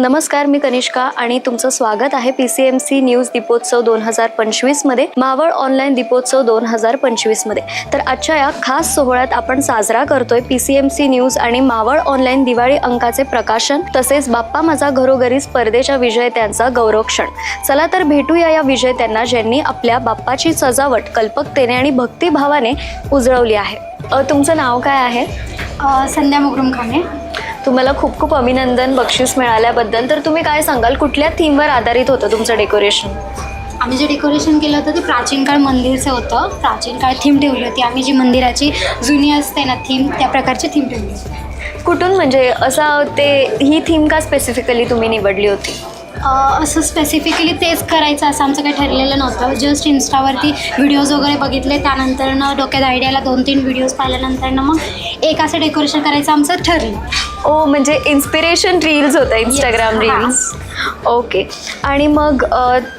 नमस्कार मी कनिष्का आणि तुमचं स्वागत आहे P C M C news Deepotsav दोन हजार पंचवीसमध्ये मावळ ऑनलाईन दीपोत्सव दोन हजार पंचवीसमध्ये तर आजच्या या खास सोहळ्यात आपण साजरा करतोय P C M C news आणि मावळ ऑनलाईन दिवाळी अंकाचे प्रकाशन तसेच बाप्पा माझा घरोघरी स्पर्धेच्या विजेत्यांचा गौरव क्षण. चला तर भेटूया या विजेत्यांना ज्यांनी आपल्या बाप्पाची सजावट कल्पकतेने आणि भक्तिभावाने उजळवली आहे. तुमचं नाव काय आहे? संध्या मुकरम खाने तुम्हाला खूप खूप अभिनंदन बक्षीस मिळाल्याबद्दल. तर तुम्ही काय सांगाल? कुठल्या थीमवर आधारित होतं तुमचं डेकोरेशन आम्ही जे डेकोरेशन केलं होतं ते प्राचीन काळ मंदिरचं होतं. प्राचीन काळ थीम ठेवली होती. आम्ही जी मंदिराची जुनी असते ना थीम त्या प्रकारची थीम ठेवली होती. कुठून म्हणजे असं ते ही थीम का स्पेसिफिकली तुम्ही निवडली होती? असं स्पेसिफिकली तेच करायचं असं आमचं काही ठरलेलं नव्हतं. जस्ट इन्स्टावरती व्हिडिओज वगैरे बघितले. त्यानंतरनं डोक्यात आयडियाला दोन तीन व्हिडिओज पाहिल्यानंतरनं मग एक असं डेकोरेशन करायचं आमचं ठरलं. ओ म्हणजे इन्स्पिरेशन रील्स होतं इंस्टाग्राम. रील्स ओके आणि मग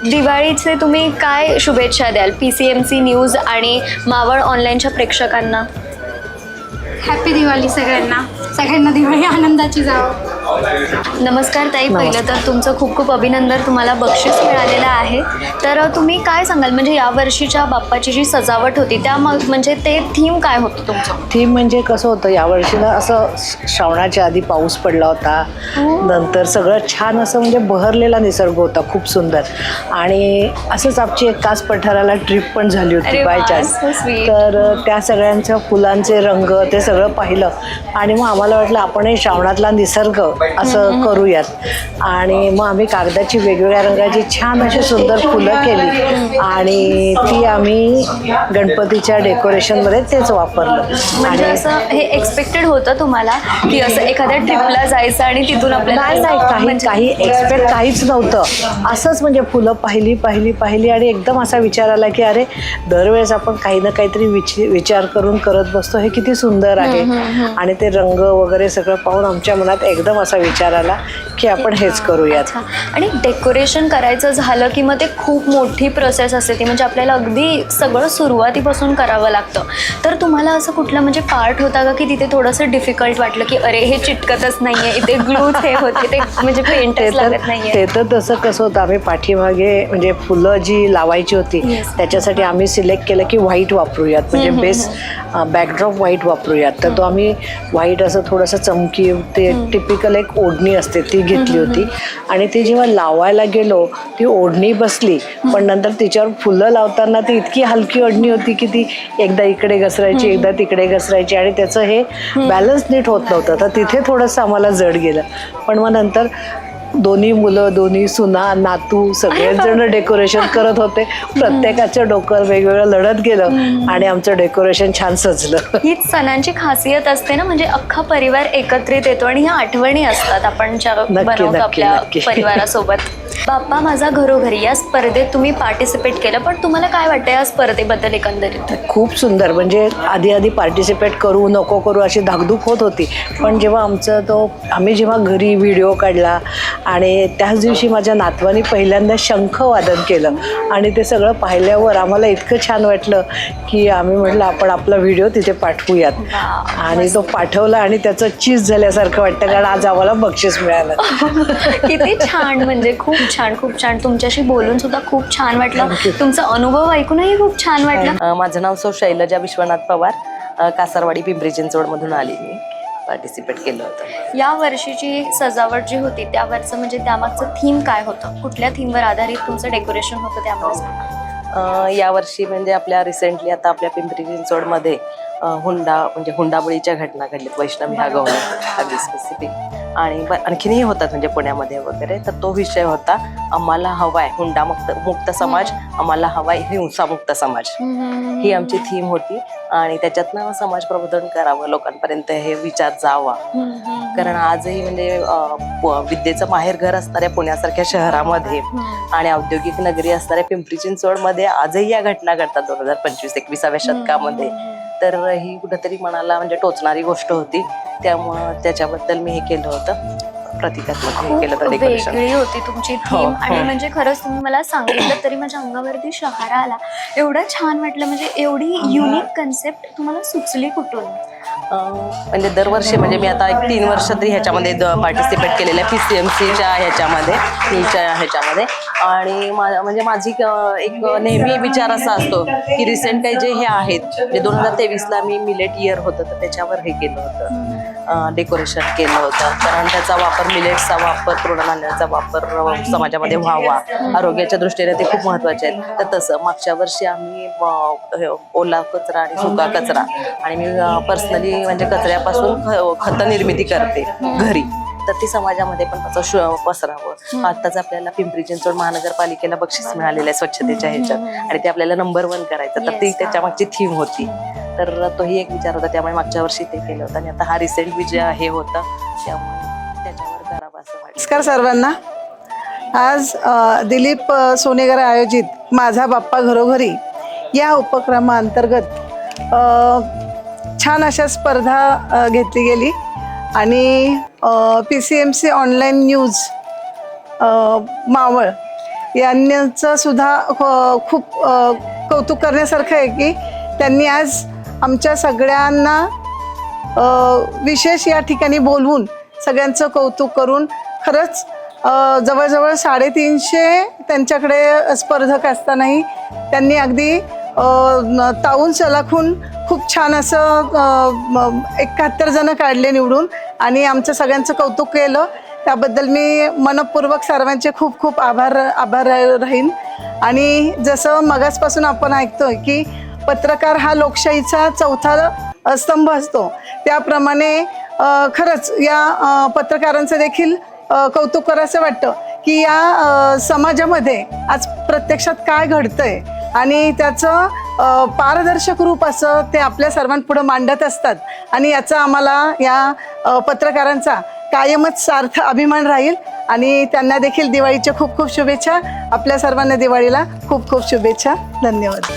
दिवाळीचे तुम्ही काय शुभेच्छा द्याल? P C M C news आणि मावळ ऑनलाईनच्या प्रेक्षकांना? हॅपी दिवाळी सगळ्यांना. सगळ्यांना दिवाळी आनंदाची जावं. नमस्कार ताई पहिलं तर तुमचं खूप खूप अभिनंदन. तुम्हाला बक्षीस मिळालेलं आहे. तर तुम्ही काय सांगाल? म्हणजे या वर्षीच्या बाप्पाची जी सजावट होती त्या मग म्हणजे ते थीम काय होतं तुमचं? थीम म्हणजे कसं होतं यावर्षी ना असं श्रावणाच्या आधी पाऊस पडला होता. हो. नंतर सगळं छान असं म्हणजे बहरलेला निसर्ग होता खूप सुंदर. आणि असंच आमची एक कास पठाराला ट्रिप पण झाली होती बाय चान्स. तर त्या सगळ्यांच्या फुलांचे रंग ते सगळं पाहिलं. आणि मग आम्हाला वाटलं आपणही श्रावणातला निसर्ग असं करूयात. आणि मग आम्ही कागदाची वेगवेगळ्या रंगाची छान अशी सुंदर फुलं केली. आणि ती आम्ही गणपतीच्या डेकोरेशनमध्ये तेच वापरलं. म्हणजे आणि असं हे एक्सपेक्टेड होतं तुम्हाला की असं एखाद्या ट्रिपला जायचं आणि तिथून आपल्याला नाही नाही काही म्हणजे- काही एक्सपेक्ट काहीच नव्हतं. असंच म्हणजे फुलं पाहिली पाहिली पाहिली आणि एकदम असा विचार आला की अरे दरवेळेस आपण काही ना काहीतरी विच विचार करून करत बसतो. हे किती सुंदर आहे. आणि ते रंग वगैरे सगळं पाहून आमच्या मनात एकदम असा विचार आला की आपण हेच करूयात. आणि डेकोरेशन करायचं झालं की मग ते खूप मोठी प्रोसेस असते ती म्हणजे आपल्याला अगदी सगळं सुरुवातीपासून करावं लागतं. तर तुम्हाला असं कुठलं म्हणजे पार्ट होता का की तिथे थोडंसं डिफिकल्ट वाटलं की अरे हे चिटकतच नाहीये इथे ग्लूच हे होते ते म्हणजे पेंटच तर लागत नाहीये? ते तर तसं कसं होतं आम्ही पाठीमागे म्हणजे फुलं जी लावायची होती. त्याच्यासाठी आम्ही सिलेक्ट केलं की व्हाईट वापरूयात म्हणजे बेस बॅकड्रॉप व्हाईट वापरूयात. तर तो आम्ही व्हाईट असं थोडंसं चमकी ते टिपिकल एक ओढणी असते ती घेतली होती. आणि ती जेव्हा लावायला गेलो ती ओढणी बसली. पण नंतर तिच्यावर फुलं लावताना ती इतकी हलकी ओढणी होती की ती एकदा इकडे घसरायची एकदा तिकडे घसरायची आणि त्याचं हे बॅलन्स नीट होत नव्हतं. तर तिथे थोडंसं आम्हाला जड गेलं. पण मग नंतर दोन्ही मुलं दोन्ही सुना नातू सगळेच जण डेकोरेशन करत होते. प्रत्येकाचं डोकं वेगवेगळं लढत गेलं आणि आमचं डेकोरेशन छान सजलं. हीच सणांची खासियत असते ना म्हणजे अख्खा परिवार एकत्रित येतो आणि ह्या आठवणी असतात आपण बनवतो आपल्या. परिवारासोबत. बाप्पा माझा घरोघरी या स्पर्धेत तुम्ही पार्टिसिपेट केलं पण तुम्हाला काय वाटतं या स्पर्धेबद्दल एकंदरीत? खूप सुंदर म्हणजे आधी आधी पार्टिसिपेट करू नको करू अशी धाकधूक होत होती. पण जेव्हा आमचं तो आम्ही जेव्हा घरी व्हिडिओ काढला आणि त्याच दिवशी माझ्या नातवानी पहिल्यांदा शंख वादन केलं. आणि ते सगळं पाहिल्यावर आम्हाला इतकं छान वाटलं की आम्ही म्हटलं आपण आपला व्हिडिओ तिथे पाठवूयात. आणि तो पाठवला आणि त्याचं चीज झाल्यासारखं वाटतं कारण आज आम्हाला बक्षीस मिळालं. किती छान म्हणजे खूप छान खूप छान. तुमच्याशी बोलून सुद्धा खूप छान वाटलं. तुमचा अनुभव ऐकूनही खूप छान वाटलं. माझं नाव सौ शैलजा विश्वनाथ पवार. कासारवाडी पिंपरी चिंचवडमधून आली मी. पार्टिसिपेट केलं होतं. या वर्षीची सजावट जी होती त्यावरचं म्हणजे त्यामागचं थीम काय होतं? कुठल्या थीमवर आधारित तुमचं डेकोरेशन होतं त्यामागचं? या वर्षी यावर्षी म्हणजे आपल्या रिसेंटली आता आपल्या पिंपरी चिंचवडमध्ये हुंडा म्हणजे हुंडाबळीच्या घटना घडल्यात वैष्णवी हा अगदी स्पेसिफिक आणि आणखीनही होतात म्हणजे पुण्यामध्ये वगैरे तर तो विषय होता आम्हाला हवाय हुंडा मुक्त मुक्त समाज आम्हाला हवाय हिंसामुक्त समाज. ही आमची थीम होती. आणि त्याच्यातनं समाज प्रबोधन करावं लोकांपर्यंत हे विचार जावा. कारण आजही म्हणजे विद्येचं माहेर घर असणाऱ्या पुण्यासारख्या शहरामध्ये आणि औद्योगिक नगरी असणाऱ्या पिंपरी चिंचवडमध्ये आजही या घटना घडतात दोन हजार पंचवीस एकविसाव्या शतकामध्ये. तर ही कुठेतरी मनाला म्हणजे टोचणारी गोष्ट होती. त्यामुळं त्याच्याबद्दल मी हे केलं होतं. प्रतिकात्मक हे केलं होतं वेगळी होती तुमची हो, थीम आणि हो. म्हणजे खरंच तुम्ही मला सांगितलं तरी माझ्या अंगावरती शहारा आला. एवढं छान वाटलं म्हणजे एवढी युनिक कन्सेप्ट तुम्हाला सुचली कुठून? अं, म्हणजे दरवर्षी म्हणजे मी आता एक तीन वर्ष तरी ह्याच्यामध्ये पार्टिसिपेट केलेलं आहे. पी सी एम सीच्या ह्याच्यामध्ये नीच्या ह्याच्यामध्ये. आणि मा- म्हणजे माझी एक नेहमी विचार असा असतो की रिसेंट काही जे हे आहेत म्हणजे दोन हजार तेवीसला मी मिलेट इयर होतं तर त्याच्यावर हे केलं होतं. डेकोरेशन केलं होतं. कारण त्याचा वापर मिलेट्सचा वापर तृणधान्याचा वापर समाजामध्ये व्हावा. आरोग्याच्या दृष्टीने ते खूप महत्त्वाचे आहेत. तर तसं मागच्या वर्षी आम्ही ओला कचरा आणि सुका कचरा आणि मी पर्सनली म्हणजे कचऱ्यापासून ख- खत निर्मिती करते घरी. तर ती समाजामध्ये पण त्याचं श- पसरावं. आताच आपल्याला पिंपरी चिंचवड महानगरपालिकेला बक्षीस मिळालेलं आहे स्वच्छतेच्या ह्याच्यात. आणि ते आपल्याला नंबर वन करायचं. तर ती. त्याच्या मागची थीम होती. तर तोही एक विचार होता. त्यामुळे मागच्या वर्षी ते केलं होतं. आणि आता हा रिसेंट विजय हे होतं. त्यामुळे त्याच्यावर करावं असं नमस्कार सर्वांना. आज दिलीप सोनेगर आयोजित माझा बाप्पा घरोघरी या उपक्रमाअंतर्गत छान अशा स्पर्धा घेतली गेली. आणि P C M C online news Maval यांचं सुद्धा खूप कौतुक करण्यासारखं आहे की त्यांनी आज आमच्या सगळ्यांना विशेष या ठिकाणी बोलवून सगळ्यांचं कौतुक करून खरंच जवळजवळ साडेतीनशे त्यांच्याकडे स्पर्धक असतानाही त्यांनी अगदी ताऊन सलाखून खूप छान असं एकाहत्तर जणं काढले निवडून आणि आमचं सगळ्यांचं कौतुक केलं. त्याबद्दल मी मनपूर्वक सर्वांचे खूप खूप आभार आभार राहीन. आणि जसं मगासपासून आपण ऐकतोय की पत्रकार हा लोकशाहीचा चौथा स्तंभ असतो. त्याप्रमाणे खरंच या पत्रकारांचं देखील अ, कौतुक करायचं वाटतं की या समाजामध्ये आज प्रत्यक्षात काय घडतंय? आणि त्याचं पारदर्शक रूप असं ते आपल्या सर्वांपुढं मांडत असतात. आणि याचा आम्हाला या पत्रकारांचा कायमच सार्थ अभिमान राहील. आणि त्यांना देखील दिवाळीच्या खूप खूप शुभेच्छा. आपल्या सर्वांना दिवाळीला खूप खूप शुभेच्छा. धन्यवाद.